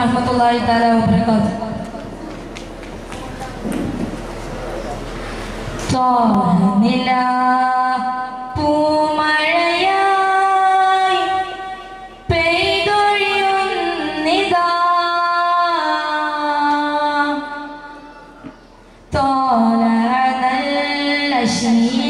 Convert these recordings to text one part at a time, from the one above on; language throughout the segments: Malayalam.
വറഹമത്തല്ലാഹി താല വബറകാത്ത് തോന്നില പൂമഴയായി പെയ്തൊഴിയുന്നിതാ തോല നല്ല ശീല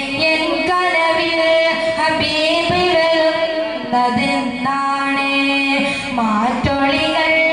കണ്ണാണേ മാറ്റൊളികൾ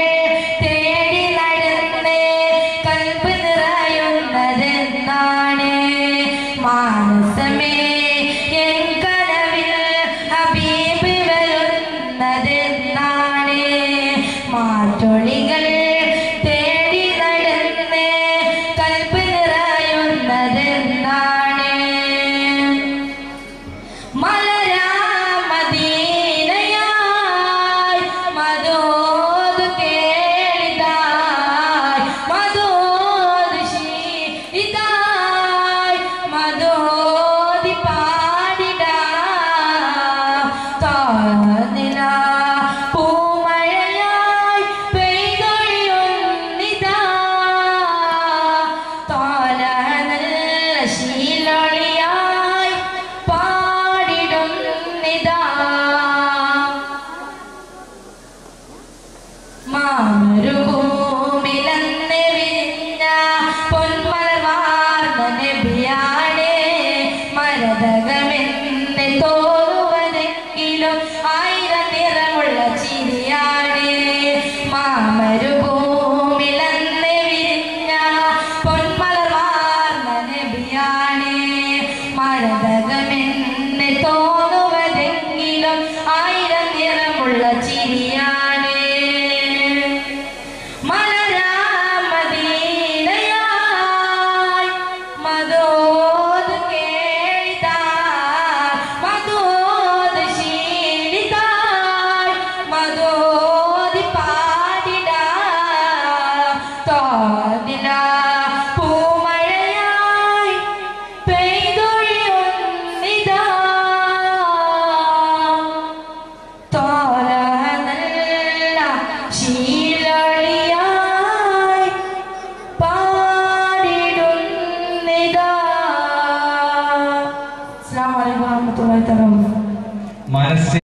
ബാധകമെന്ന് തോന്നുവതെങ്കിലും ആയിരത്തി Mas